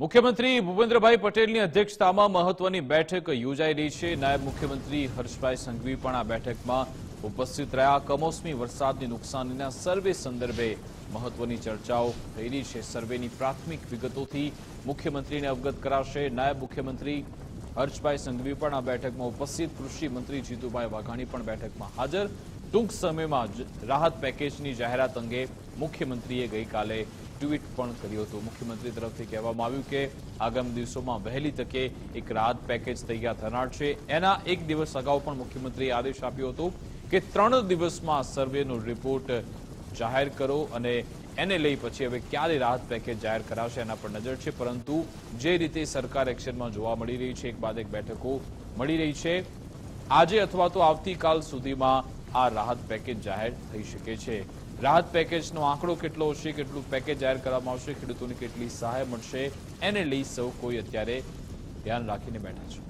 મુખ્યમંત્રી ભૂપેન્દ્રભાઈ પટેલની અધ્યક્ષતામાં મહત્વની બેઠક યોજાઈ રહી છે. નાયબ મુખ્યમંત્રી હર્ષભાઈ સંઘવી પણ આ બેઠકમાં ઉપસ્થિત રહ્યા. કમોસમી વરસાદની નુકસાનીના સર્વે સંદર્ભે મહત્વની ચર્ચાઓ થઈ રહી છે. સર્વેની પ્રાથમિક વિગતોથી મુખ્યમંત્રીને અવગત કરાશે. નાયબ મુખ્યમંત્રી હર્ષભાઈ સંઘવી પણ આ બેઠકમાં ઉપસ્થિત. કૃષિ મંત્રી જીતુભાઈ વાઘાણી પણ બેઠકમાં હાજર. ટૂંક સમયમાં રાહત પેકેજની જાહેરાત અંગે મુખ્યમંત્રીએ ગઈકાલે ટ્વીટ પણ કર્યું હતું. મુખ્યમંત્રી તરફથી કહેવામાં આવ્યું કે આગામી દિવસોમાં વહેલી તકે એક રાહત પેકેજ તૈયાર થનાર છે. એના એક દિવસ અગાઉ પણ મુખ્યમંત્રીએ આદેશ આપ્યો હતો કે ત્રણ દિવસમાં સર્વેનો રિપોર્ટ જાહેર કરો અને એને લઈ પછી હવે ક્યારે રાહત પેકેજ જાહેર કરાશે એના પર નજર છે. પરંતુ જે રીતે સરકાર એક્શનમાં જોવા મળી રહી છે, એક બાદ એક બેઠકો મળી રહી છે. આજે અથવા તો આવતીકાલ સુધીમાં આ રાહત પેકેજ જાહેર થઈ શકે છે. રાહત પેકેજનો આંકડો કેટલો હશે, કેટલું પેકેજ જાહેર કરવામાં આવશે, ખેડૂતોને કેટલી સહાય મળશે, એને લઈ સૌ કોઈ અત્યારે ધ્યાન રાખીને બેઠા છે.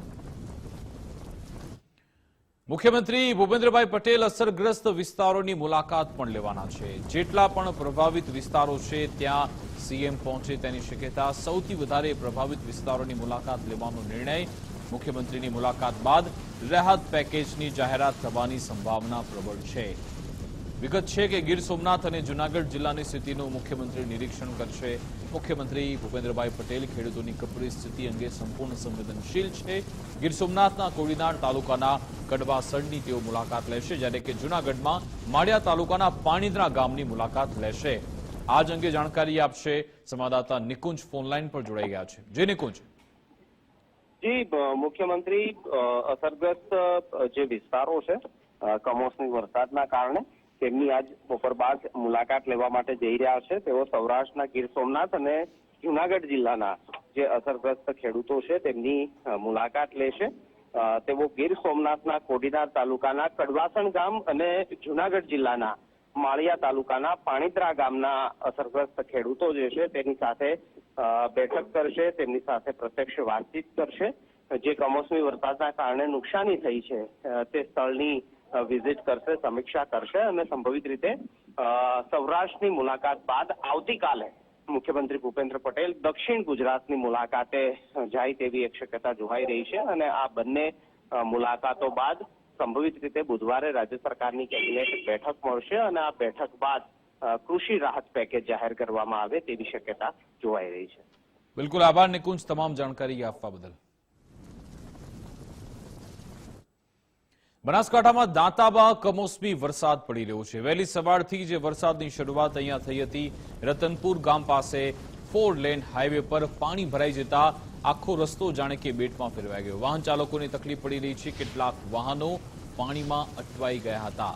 મુખ્યમંત્રી ભૂપેન્દ્રભાઈ પટેલ અસરગ્રસ્ત વિસ્તારોની મુલાકાત પણ લેવાના છે. જેટલા પણ પ્રભાવિત વિસ્તારો છે, ત્યાં સીએમ પહોંચે તેની શક્યતા સૌથી વધારે પ્રભાવિત વિસ્તારોની મુલાકાત લેવાનો નિર્ણય મુખ્યમંત્રીની મુલાકાત બાદ રાહત પેકેજની જાહેરાત થવાની સંભાવના પ્રબળ છે. વિગત છે કે ગીર સોમનાથ અને જૂનાગઢ જિલ્લાની સ્થિતિનું મુખ્યમંત્રી નિરીક્ષણ કરશે. મુખ્યમંત્રી ભૂપેન્દ્રભાઈ પટેલ ખેડૂતોની કપરી સ્થિતિ અંગે સંપૂર્ણ સંવેદનશીલ છે. ગીર સોમનાથના કોડીનાર તાલુકાના કડવાસણની તેઓ મુલાકાત લેશે, જ્યારે કે જૂનાગઢમાં માળિયા તાલુકાના પાણીદ્રા ગામની મુલાકાત લેશે. આ અંગે જાણકારી આપશે સંવાદદાતા નિકુંજ ફોનલાઈન પર જોડાઈ ગયા છે. જે નિકુંજ. જી મુખ્યમંત્રી અસરગ્રસ્ત જે વિસ્તારો છે કમોસમી વરસાદના કારણે તેમની આજ બપોર બાદ મુલાકાત લેવા માટે જઈ રહ્યા છે. તેઓ સૌરાષ્ટ્રના ગીર સોમનાથ અને જુનાગઢ જિલ્લાના જે અસરગ્રસ્ત ખેડૂતો છે, તેમની મુલાકાત લેશે. તેઓ ગીર સોમનાથના કોડીનાર તાલુકાના કડવાસણ ગામ અને જુનાગઢ જિલ્લાના માળિયા તાલુકાના પાણીત્રા ગામના અસરગ્રસ્ત ખેડૂતો જે છે, તેની સાથે બેઠક કરશે, તેમની સાથે પ્રત્યક્ષ વાતચીત કરશે. જે કમોસમી વરસાદના કારણે નુકસાની થઈ છે તે સ્થળની વિઝિટ કરશે, સમીક્ષા કરશે અને સંભવિત રીતે સૌરાષ્ટ્રની મુલાકાત બાદ આવતીકાલે મુખ્યમંત્રી ભૂપેન્દ્ર પટેલ દક્ષિણ ગુજરાતની મુલાકાતે જાય તેવી એક શક્યતા જોવાઈ રહી છે અને આ બંને મુલાકાતો બાદ સંભવિત રીતે બુધવારે રાજ્ય સરકારની કેબિનેટ બેઠક મળશે અને આ બેઠક બાદ કૃષિ રાહત પેકેજ જાહેર કરવામાં આવે તેવી શક્યતા જોવાઈ રહી છે. બિલકુલ આભાર નિકુંજ, તમામ જાણકારી આપવા બદલ. બનાસકાંઠામાં દાંતામાં કમોસમી વરસાદ પડી રહ્યો છે. વહેલી સવારથી જે વરસાદની શરૂઆત અહીંયા થઈ હતી, રતનપુર ગામ પાસે ફોર લેન હાઈવે પર પાણી ભરાઈ જતા આખો રસ્તો જાણે કે બેટમાં ફેરવાઈ ગયો. વાહન ચાલકોને તકલીફ પડી રહી છે. કેટલાક વાહનો પાણીમાં અટવાઈ ગયા હતા.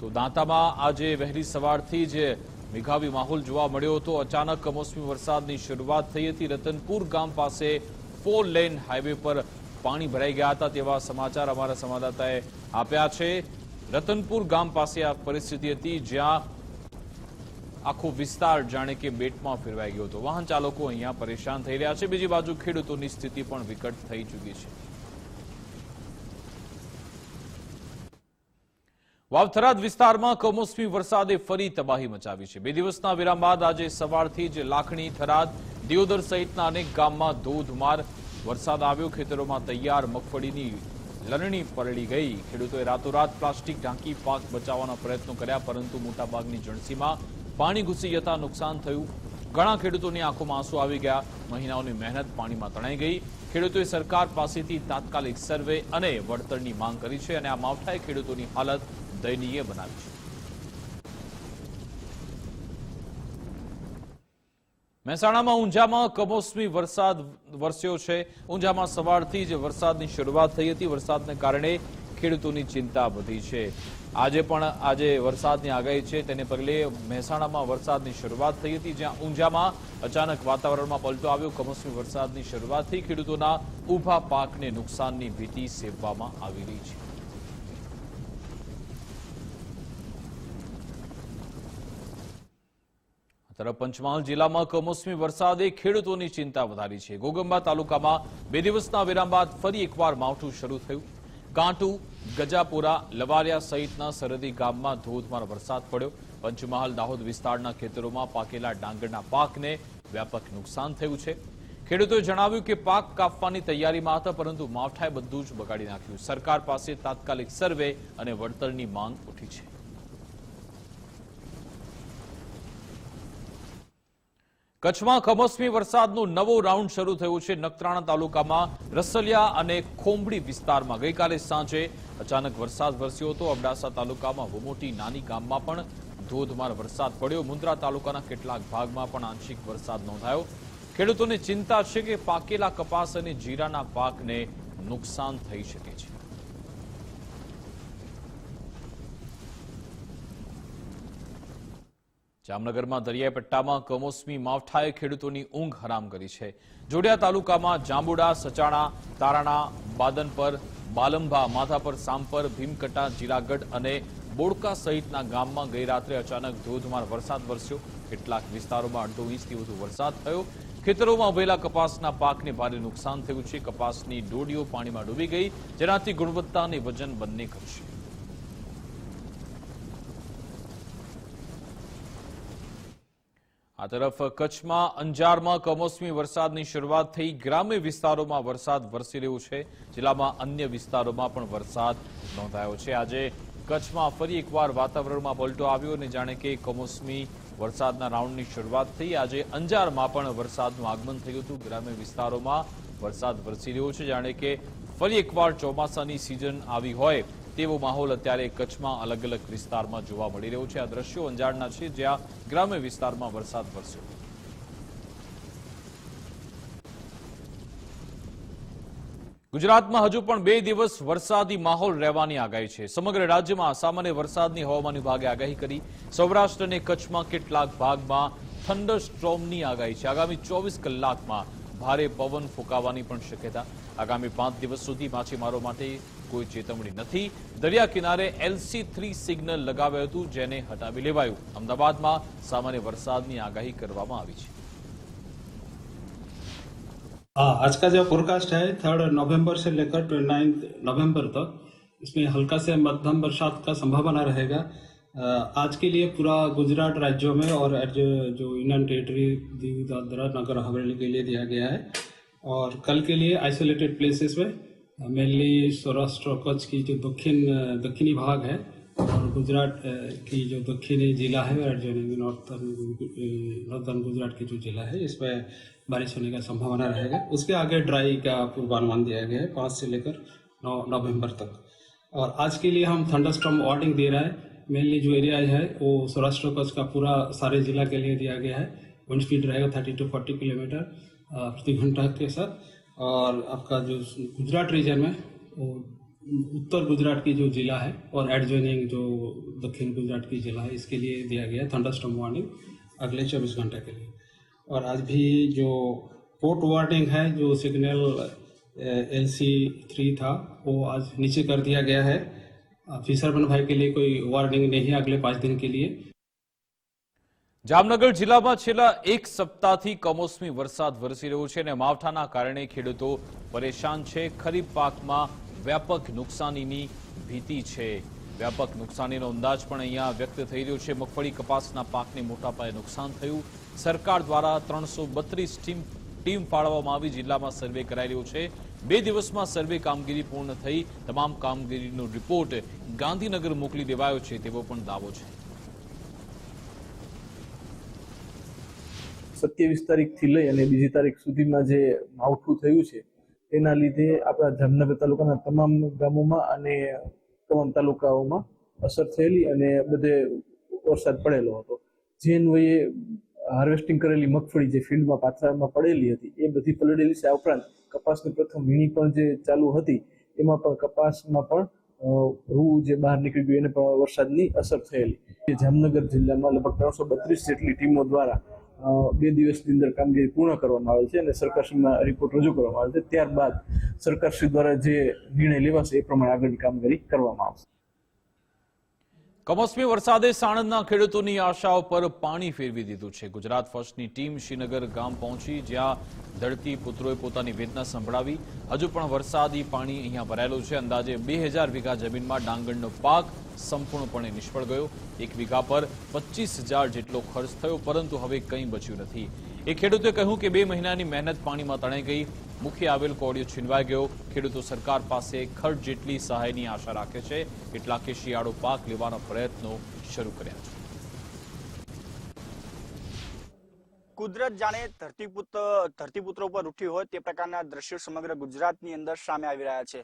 તો દાંતામાં આજે વહેલી સવારથી જ મેઘાવી માહોલ જોવા મળ્યો હતો, અચાનક કમોસમી વરસાદની શરૂઆત થઈ હતી. રતનપુર ગામ પાસે ફોર લેન હાઈવે પર પાણી ભરાઈ ગયા હતા તેવા સમાચાર અમારા સંવાદદાતાએ આપ્યા છે. રતનપુર ગામ પાસે આ પરિસ્થિતિ હતી જ્યાં આખો વિસ્તાર જાણે કે બેટમાં ફેરવાઈ ગયો હતો. વાહન ચાલકો અહીંયા પરેશાન થઈ રહ્યા છે. બીજી બાજુ ખેડૂતોની સ્થિતિ પણ વિકટ થઈ ચૂકી છે. વાવથરાદ વિસ્તારમાં કમોસમી વરસાદે ફરી તબાહી મચાવી છે. બે દિવસના વિરામ બાદ આજે સવારથી જ લાખણી થરાદ, દિયોદર સહિતના અનેક ગામમાં ધોધમાર વરસાદ આવ્યો, ખેતરોમાં તૈયાર મગફળીની લણણી પલળી ગઈ. ખેડૂતોએ રાતોરાત પ્લાસ્ટિક ઢાંકી પાક બચાવવાના પ્રયત્નો કર્યા, પરંતુ મોટાભાગની જણસીમાં પાણી ઘૂસી જતા નુકસાન થયું. ઘણા ખેડૂતોની આંખોમાં આંસુ આવી ગયા. મહિનાઓની મહેનત પાણીમાં તણાઈ ગઈ. ખેડૂતોએ સરકાર પાસેથી તાત્કાલિક સર્વે અને વળતરની માંગ કરી છે અને આ માવઠાએ ખેડૂતોની હાલત દયનીય બનાવી છે. મહેસાણામાં ઊંઝામાં કમોસમી વરસાદ વરસ્યો છે. ઊંઝામાં સવારથી જ વરસાદની શરૂઆત થઈ હતી. વરસાદને કારણે ખેડૂતોની ચિંતા વધી છે. આજે પણ આજે વરસાદની આગાહી છે. તેને પગલે મહેસાણામાં વરસાદની શરૂઆત થઈ હતી, જ્યાં ઊંઝામાં અચાનક વાતાવરણમાં પલટો આવ્યો. કમોસમી વરસાદની શરૂઆતથી ખેડૂતોના ઊભા પાકને નુકસાનની ભીતિ સેવવામાં આવી રહી છે. તરફ પંચમહાલ જિલ્લામાં કમોસમી વરસાદે ખેડૂતોની ચિંતા વધારી છે. ગોગંબા તાલુકામાં બે દિવસના વિરામ બાદ ફરી એકવાર માવઠું શરૂ થયું. કાંટુ ગજાપુરા, લવારિયા સહિતના સરહદી ગામમાં ધોધમાર વરસાદ પડ્યો. પંચમહાલ, દાહોદ વિસ્તારના ખેતરોમાં પાકેલા ડાંગરના પાકને વ્યાપક નુકસાન થયું છે. ખેડૂતોએ જણાવ્યું કે પાક કાપવાની તૈયારીમાં હતા, પરંતુ માવઠાએ બધું જ બગાડી નાખ્યું. સરકાર પાસે તાત્કાલિક સર્વે અને વળતરની માંગ ઉઠી છે. કચ્છમાં કમોસમી વરસાદનું નવો રાઉન્ડ શરૂ થયો છે. નખત્રાણા તાલુકામાં રસલિયા અને ખોંભડી વિસ્તારમાં ગઈકાલે સાંજે અચાનક વરસાદ વરસ્યો હતો. અબડાસા તાલુકામાં વમોટી નાની ગામમાં પણ ધોધમાર વરસાદ પડ્યો. મુન્દ્રા તાલુકાના કેટલાક ભાગમાં પણ આંશિક વરસાદ નોંધાયો. ખેડૂતોને ચિંતા છે કે પાકેલા કપાસ અને જીરાના પાકને નુકસાન થઈ શકે છે. જામનગરમાં દરિયાઈપટ્ટામાં કમોસમી માવઠાએ ખેડૂતોની ઊંઘ હરામ કરી છે. જોડિયા તાલુકામાં જાંબુડા, સચાણા, તારાણા બાદનપર બાલંભા માધાપર સાંપર ભીમકટા, જીરાગઢ અને બોડકા સહિતના ગામમાં ગઈરાત્રે અચાનક ધોધમાર વરસાદ વરસ્યો. કેટલાક વિસ્તારોમાં અડધો ઇંચથી વધુ વરસાદ થયો. ખેતરોમાં ઉભેલા કપાસના પાકને ભારે નુકસાન થયું છે. કપાસની ડોડીઓ પાણીમાં ડૂબી ગઈ. જેનાથી ગુણવત્તા અને વજન બંને ઘટશે. આ તરફ કચ્છમાં અંજારમાં કમોસમી વરસાદની શરૂઆત થઈ. ગ્રામ્ય વિસ્તારોમાં વરસાદ વરસી રહ્યો છે. જિલ્લામાં અન્ય વિસ્તારોમાં પણ વરસાદ નોંધાયો છે. આજે કચ્છમાં ફરી એકવાર વાતાવરણમાં પલટો આવ્યો અને જાણે કે કમોસમી વરસાદના રાઉન્ડની શરૂઆત થઈ. આજે અંજારમાં પણ વરસાદનું આગમન થયું હતું. ગ્રામ્ય વિસ્તારોમાં વરસાદ વરસી રહ્યો છે. જાણે કે ફરી એકવાર ચોમાસાની સિઝન આવી હોય. તેવો માહોલ અત્યારે કચ્છમાં અલગ અલગ વિસ્તારમાં જોવા મળી રહ્યો છે. આ દ્રશ્યો અંજારના છે, જ્યાં ગ્રામ્ય વિસ્તારમાં વરસાદ વરસ્યો. ગુજરાતમાં હજુ પણ બે દિવસ વરસાદી માહોલ રહેવાની આગાહી છે. સમગ્ર રાજ્યમાં સામાન્ય વરસાદની હવામાન વિભાગે આગાહી કરી. સૌરાષ્ટ્ર અને કચ્છમાં કેટલાક ભાગમાં થંડર સ્ટ્રોમની આગાહી છે. આગામી ચોવીસ કલાકમાં ભારે પવન ફૂંકાવાની પણ શક્યતા. આગામી પાંચ દિવસ સુધી માછીમારો માટે કોઈ ચેતવણી નથી દરિયા કિનારે એલસી થ્રી સિગ્નલ લગાવ્યું હતું જેને હટાવી લેવાયું અમદાવાદમાં સામાન્ય વરસાદની આગાહી કરવામાં આવી છે हाँ आज का जो फोरकास्ट है थर्ड नवंबर से लेकर ट्वेंटी नाइन्थ नवम्बर तक इसमें हल्का से मध्यम बरसात का संभावना रहेगा अ, आज के लिए पूरा गुजरात राज्यों में और जो जो यूनियन टेरिटरी दीव दादरा नगर हवेली के लिए दिया गया है और कल के लिए आइसोलेटेड प्लेसेस में मेनली सौराष्ट्र कच्छ की जो दक्षिण दक्षिणी भाग है, और गुजरात की जो दक्षिणी जिला है नॉर्थन नॉर्थन गुजरात की जो जिला है, इसमें बारिश होने का संभावना रहेगा। उसके आगे ड्राई का पूर्वानुमान दिया गया है, पाँच से लेकर नौ नवंबर तक। और आज के लिए हम थंडरस्टॉर्म वार्निंग दे रहा है। मेनली जो एरिया है, वो सौराष्ट्र कच्छ का पूरा सारे जिला के लिए दिया गया है। विंड स्पीड रहेगा थर्टी टू फोर्टी किलोमीटर प्रति घंटा के साथ। और आपका जो गुजरात रीजन में उत्तर गुजरात की जो जिला है और एडजोइनिंग जो दक्षिण गुजरात की जिला है, इसके लिए दिया गया थंडरस्टॉर्म वार्निंग अगले चौबीस घंटे के लिए। और आज भी जो पोर्ट वार्निंग है, जो सिग्नल एल सी थ्री था, वो आज नीचे कर दिया गया है। फिशरमैन भाई के लिए कोई वार्निंग नहीं है अगले पाँच दिन के लिए। જામનગર જિલ્લામાં છેલ્લા એક સપ્તાહથી કમોસમી વરસાદ વરસી રહ્યો છે અને માવઠાના કારણે ખેડૂતો પરેશાન છે. ખરીફ પાકમાં વ્યાપક નુકસાનીની ભીતિ છે. વ્યાપક નુકસાનીનો અંદાજ પણ અહીંયા વ્યક્ત થઈ રહ્યો છે. મગફળી કપાસના પાકને મોટા પાયે નુકસાન થયું. સરકાર દ્વારા ત્રણસો બત્રીસ ટીમ ટીમ ફાળવવામાં આવી. જિલ્લામાં સર્વે કરાઈ રહ્યો છે. બે દિવસમાં સર્વે કામગીરી પૂર્ણ થઈ. તમામ કામગીરીનો રિપોર્ટ ગાંધીનગર મોકલી દેવાયો છે તેવો પણ દાવો છે. સત્યાવીસ તારીખથી લઈ અને બીજી તારીખ સુધીમાં જે માવઠું થયું છે, તેના લીધે આપણા જામનગર તાલુકાના તમામ ગામોમાં અને તમામ તાલુકાઓમાં અસર થયેલી અને બધે વરસાદ પડેલો હતો. જે અન્વયે હાર્વેસ્ટિંગ કરેલી મગફળી જે ફિલ્ડમાં પાથરામાં પડેલી હતી, એ બધી પલળેલી છે. આ ઉપરાંત કપાસની પ્રથમ વીણી પણ જે ચાલુ હતી, એમાં પણ કપાસમાં પણ રૂ જે બહાર નીકળી ગયું, એને પણ વરસાદની અસર થયેલી. જામનગર જિલ્લામાં લગભગ ત્રણસો બત્રીસ જેટલી ટીમો દ્વારા બે દિવસની અંદર કામગીરી પૂર્ણ કરવામાં આવે છે અને સરકારશ્રીમાં રિપોર્ટ રજૂ કરવામાં આવે છે. ત્યારબાદ સરકારશ્રી દ્વારા જે નિર્ણય લેવાશે એ પ્રમાણે આગળની કામગીરી કરવામાં આવશે. કમોસમી વરસાદે સાણંદના ખેડૂતોની આશાઓ પર પાણી ફેરવી દીધું છે. ગુજરાત ફર્સ્ટની ટીમ શ્રીનગર ગામ પહોંચી, જ્યાં ધરતી પુત્રોએ પોતાની વેદના સંભળાવી. હજુ પણ વરસાદી પાણી અહીંયા ભરાયેલું છે. અંદાજે બે વીઘા જમીનમાં ડાંગરનો પાક સંપૂર્ણપણે નિષ્ફળ ગયો. એક વીઘા પર પચીસ જેટલો ખર્ચ થયો, પરંતુ હવે કંઈ બચ્યું નથી. એ ખેડૂતે કહ્યું કે બે મહિનાની મહેનત પાણીમાં તણાઈ ગઈ. મુખે આવેલ કોળિયો છીનવાઈ ગયો. ખેડૂતો સરકાર પાસે ખર્ચ જેટલી સહાયની આશા રાખે છે કેટલાકે શિયાળો પાક લેવાના પ્રયત્નો શરૂ કર્યા છે. કુદરત જાણે ધરતીપુત્ર ધરતીપુત્ર ઉપર ઉઠ્યું હોય તે પ્રકારના દ્રશ્યો સમગ્ર ગુજરાતની અંદર સામે આવી રહ્યા છે.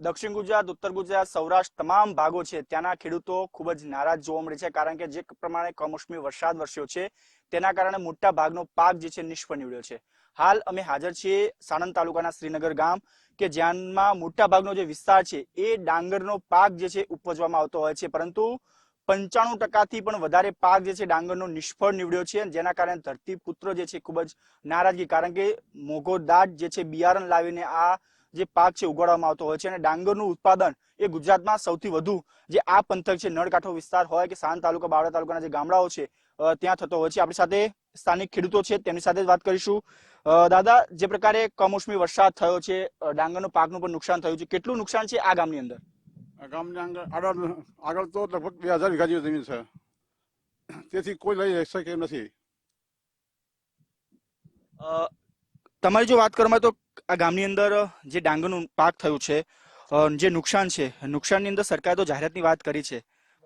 દક્ષિણ ગુજરાત, ઉત્તર ગુજરાત, સૌરાષ્ટ્ર તમામ ભાગો છે. ત્યાંના ખેડૂતો ખૂબ જ નારાજ જોવા મળે છે, કારણ કે જે પ્રમાણે કમોસમી વરસાદ વરસ્યો છે તેના કારણે મોટા ભાગનો પાક જે છે નિષ્ફળ નીવડ્યો છે. હાલ અમે હાજર છીએ સાણંદ તાલુકાના શ્રીનગર ગામ, કે જ્યાંમાં મોટા ભાગનો જે વિસ્તાર છે એ ડાંગરનો પાક જે છે ઉપજવામાં આવતો હોય છે. પરંતુ પંચાણું ટકાથી પણ વધારે પાક જે છે ડાંગરનો નિષ્ફળ નીવડ્યો છે જેના કારણે ધરતીપુત્ર જે છે ખૂબ જ નારાજગી, કારણ કે મોઘો દાટ જે છે બિયારણ લાવીને આ જે પાક છે ઉગાડવામાં આવતો હોય છે અને ડાંગરનું ઉત્પાદન એ ગુજરાતમાં સૌથી વધુ જે આ પંથક છે નળકાંઠો વિસ્તાર હોય કે સાણંદ તાલુકા, બાવળા તાલુકાના જે ગામડાઓ છે ત્યાં થતો હોય છે. આપણી સાથે સ્થાનિક ખેડૂતો છે તેમની સાથે જ વાત કરીશું. દાદા જે પ્રકારે કમોસમી વરસાદ થયો છે ડાંગરનો પાકનું પણ નુકસાન થયું છે. કેટલું નુકસાન છે આ ગામની અંદર? ગામની આગળ આગળ આગળ તો લગભગ બે હજાર વીઘા જેવી જમીન છે. તેથી કોઈ લઈ શકે એમ નથી. તમારી જો વાત કરવામાં તો આ ગામની અંદર જે ડાંગરનું પાક થયું છે જે નુકસાન છે નુકસાનની અંદર સરકારે તો જાહેરાતની વાત કરી છે.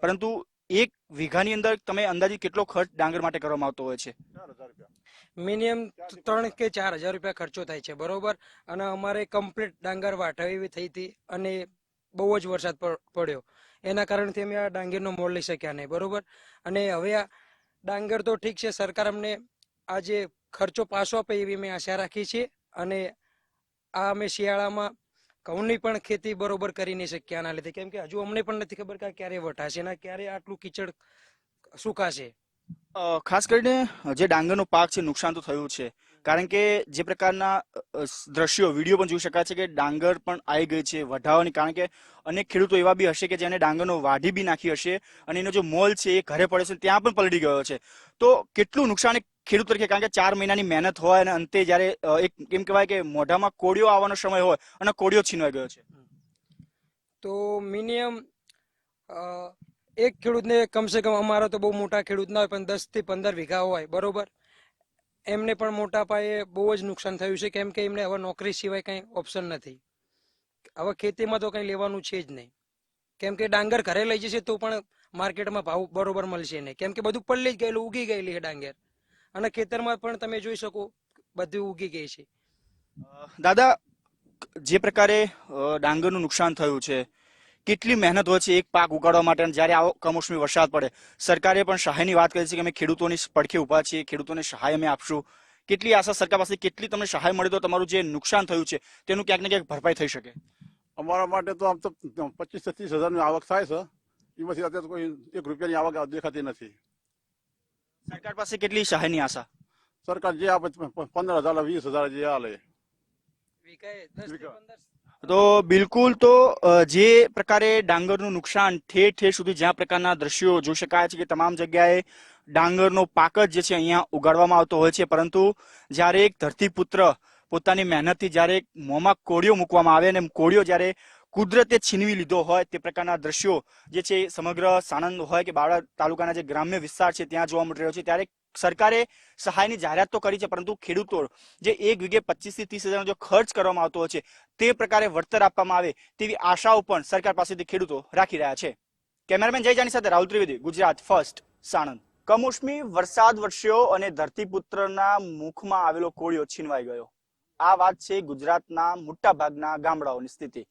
પરંતુ એક વીઘાની અંદર તમે અંદાજિત કેટલો ખર્ચ ડાંગર માટે કરવામાં આવતો હોય છે? મિનિમમ ત્રણ કે ચાર હજાર રૂપિયા ખર્ચો થાય છે બરોબર? અને અમારે કમ્પ્લીટ ડાંગર વાઢાવી થઈ હતી અને બહુ જ વરસાદ પડ્યો. એના કારણથી અમે આ ડાંગરનો મોલ લઈ શક્યા નહીં બરોબર? અને હવે આ ડાંગર તો ઠીક છે સરકાર અમને આ જે ખર્ચો પાછો આપે એવી અમે આશા રાખી છીએ. અને આ અમે શિયાળામાં ઘઉંની પણ ખેતી બરોબર કરી નહીં શક્યા આના લીધે. કેમ કે હજુ અમને પણ નથી ખબર કે ક્યારે વટાશે અને ક્યારે આટલું કીચડ સુકાશે. ખાસ કરીને જે ડાંગરનો પાક છે નુકસાન તો થયું છે. કારણ કે જે પ્રકારના દ્રશ્યો, વીડિયો પણ જોઈ શકાય છે કે ડાંગર પણ આવી ગઈ છે વઢાવાની કારણ કે અનેક ખેડૂતો એવા બી હશે કે જેને ડાંગરનો વાઢી બી નાખી હશે અને એનો જે મોલ છે એ ઘરે પડે છે ત્યાં પણ પલળી ગયો છે. તો કેટલું નુકસાન ખેડૂત તરીકે, કારણ કે ચાર મહિનાની મહેનત હોય અને અંતે જ્યારે એક, એમ કહેવાય કે મોઢામાં કોડિયો આવવાનો સમય હોય અને કોડિયો છીનવાઈ ગયો છે. તો મિનિમમ એક ખેડૂતને કમસે કમ અમારા તો બહુ મોટા ખેડૂત ના હોય, પણ દસથી પંદર વીઘા હોય, બરોબર? એમને પણ મોટા પાયે બહુ જ નુકસાન થયું છે, કેમ કે એમને હવે નોકરી સિવાય કઈ ઓપ્શન નથી. હવે ખેતીમાં તો કઈ લેવાનું છે જ નહીં. કેમ કે ડાંગર ઘરે લઈ જશે તો પણ માર્કેટમાં ભાવ બરોબર મળશે નહીં. કેમ કે બધું પલ્લી જ ગયેલું, ઉગી ગયેલી છે ડાંગર. અને ખેતરમાં પણ તમે જોઈ શકો બધું ઉગી ગઈ છે. દાદા જે પ્રકારે ડાંગરનું નુકસાન થયું છે કેટલી મહેનત હોય છે એક પાક ઉગાડવા માટે જ્યારે આવો કમોસમી વરસાદ પડે સરકારે પણ સહાયની વાત કરી છે કે અમે ખેડૂતોની પડખે ઊભા છીએ ખેડૂતોને સહાય અમે આપશું. કેટલી આશા સરકાર પાસે કેટલી તમને સહાય મળે તો તમારું જે નુકસાન થયું છે તેનું ક્યાંક ને ક્યાંક ભરપાઈ થઈ શકે? અમારા માટે તો આમ તો પચીસ છત્રીસ હજારની આવક થાય છે. એમાંથી અત્યારે કોઈ એક રૂપિયાની આવક દેખાતી નથી. સરકાર પાસે કેટલી સહાયની આશા? સરકાર જે આપે પંદર હજાર વીસ હજાર જે આલે. તો બિલકુલ તો જે પ્રકારે ડાંગરનું નુકસાન ઠેર ઠેર સુધી જ્યાં પ્રકારના દ્રશ્યો જોઈ શકાય છે કે તમામ જગ્યાએ ડાંગરનો પાક જ જે છે અહીંયા ઉગાડવામાં આવતો હોય છે. પરંતુ જ્યારે એક ધરતીપુત્ર પોતાની મહેનતથી જ્યારે મોંમાં કોળિયો મૂકવામાં આવે અને કોળિયો જ્યારે કુદરતે છીનવી લીધો હોય તે પ્રકારના દ્રશ્યો જે છે સમગ્ર સાણંદ હોય કે બાવળા તાલુકાના જે ગ્રામ્ય વિસ્તાર છે ત્યાં જોવા મળી રહ્યો છે. ત્યારે સરકારે સહાયની જાહેરાત તો કરી છે, પરંતુ ખેડૂતો જે એક વીઘે પચીસથી ત્રીસ હજારનો જો ખર્ચ કરવામાં આવતો હોય છે, તે પ્રકારે વળતર આપવામાં આવે તેવી આશાઓ પણ સરકાર પાસેથી ખેડૂતો રાખી રહ્યા છે. કેમેરામેન જય જાની સાથે રાહુલ ત્રિવેદી, ગુજરાત ફર્સ્ટ, સાણંદ. કમોસમી વરસાદ વરસ્યો અને ધરતીપુત્રના મુખમાં આવેલો કોળિયો છીનવાઈ ગયો. આ વાત છે ગુજરાતના મોટા ભાગના ગામડાઓની સ્થિતિ.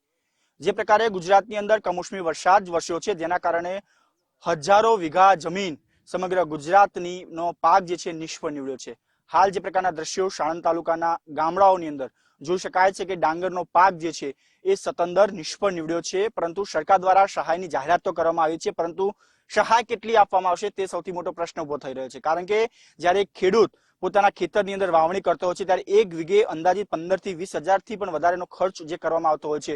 જે પ્રકારે ગુજરાતની અંદર કમોસમી વરસાદ વરસ્યો છે, જેના કારણે હજારો વીઘા જમીન સમગ્ર ગુજરાતની નો પાક જે છે નિષ્ફળ નીવડ્યો છે. હાલ જે પ્રકારના દ્રશ્યો સાણંદ તાલુકાના ગામડાઓની અંદર જોઈ શકાય છે કે ડાંગરનો પાક જે છે એ સતંદર નિષ્ફળ નીવડ્યો છે, પરંતુ સરકાર દ્વારા સહાયની જાહેરાત તો કરવામાં આવી છે, પરંતુ સહાય કેટલી આપવામાં આવશે તે સૌથી મોટો પ્રશ્ન ઊભો થઈ રહ્યો છે. કારણ કે જ્યારે ખેડૂત પોતાના ખેતરની અંદર વાવણી કરતો હોય છે, ત્યારે એક વીઘે અંદાજિત પંદરથી વીસ હજારથી પણ વધારેનો ખર્ચ જે કરવામાં આવતો હોય છે.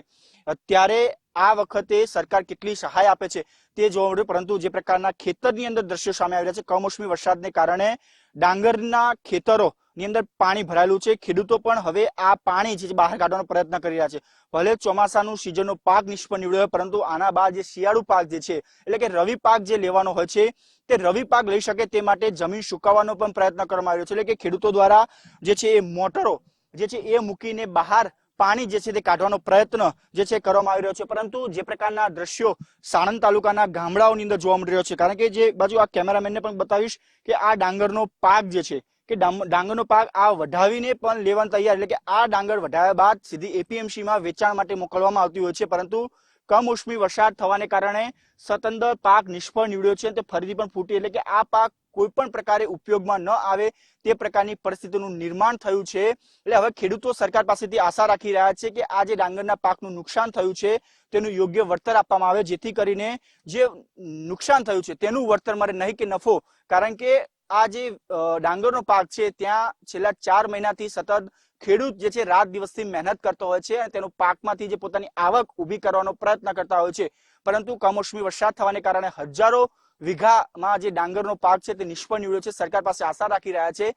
ત્યારે આ વખતે સરકાર કેટલી સહાય આપે છે તે જોવા મળ્યું, પરંતુ જે પ્રકારના ખેતરની અંદર દ્રશ્યો સામે આવી રહ્યા છે, કમોસમી વરસાદને કારણે ડાંગરના ખેતરો ની અંદર પાણી ભરાયેલું છે. ખેડૂતો પણ હવે આ પાણી જે બહાર કાઢવાનો પ્રયત્ન કરી રહ્યા છે. ભલે ચોમાસાનું સિઝનનો પાક નિષ્ફળ નીવડ્યો હોય, પરંતુ આના બાદ જે શિયાળુ પાક જે છે, એટલે કે રવિ પાક જે લેવાનો હોય છે, તે રવિ પાક લઈ શકે તે માટે જમીન સુકાવવાનો પણ પ્રયત્ન કરવામાં આવ્યો છે. એટલે કે ખેડૂતો દ્વારા જે છે એ મોટરો જે છે એ મૂકીને બહાર પાણી જે છે તે કાઢવાનો પ્રયત્ન જે છે કરવામાં આવી રહ્યો છે. પરંતુ જે પ્રકારના દ્રશ્યો સાણંદ તાલુકાના ગામડાઓની અંદર જોવા મળી રહ્યો છે, કારણ કે જે બાજુ આ કેમેરામેનને પણ બતાવીશ કે આ ડાંગરનો પાક જે છે કે ડાંગરનો પાક આ વઢાવીને પણ લેવાનું તૈયાર, એટલે કે આ ડાંગર વઢાવ્યા બાદ સીધી એપીએમસીમાં વેચાણ માટે મોકલવામાં આવતી હોય છે. પરંતુ કમોસમી વરસાદ થવાને કારણે સતંદર પાક નિષ્ફળ નીવડ્યો છે તે ફરીથી પણ ફૂટી એટલે કે આ પાક કોઈ પણ પ્રકારે ઉપયોગમાં ન આવે તે પ્રકારની પરિસ્થિતિનું નિર્માણ થયું છે. એટલે હવે ખેડૂતો સરકાર પાસેથી આશા રાખી રહ્યા છે કે આ જે ડાંગરના પાકનું નુકસાન થયું છે તેનું યોગ્ય વળતર આપવામાં આવે જેથી કરીને જે નુકસાન થયું છે તેનું વળતર મળે નહીં કે નફો. કારણ કે આ જે ડાંગરનો પાક છે ત્યાં છેલ્લા ચાર મહિનાથી સતત ખેડૂત જે છે, રાત દિવસથી મહેનત કરતો હોય છે અને તેનું પાકમાંથી જે પોતાની આવક ઊભી કરવાનો પ્રયત્ન કરતા હોય છે. પરંતુ કમોસમી વરસાદ થવાને કારણે હજારો વીઘામાં જે ડાંગરનો પાક છે તે નિષ્ફળ નીવડ્યો છે. સરકાર પાસે આશા રાખી રહ્યા છે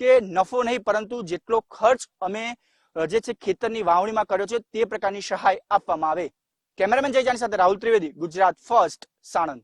કે નફો નહીં, પરંતુ જેટલો ખર્ચ અમે જે છે, ખેતરની વાવણીમાં કર્યો છે તે પ્રકારની સહાય આપવામાં આવે. કેમેરામેન જય જાની સાથે રાહુલ ત્રિવેદી, ગુજરાત ફર્સ્ટ, સાણંદ.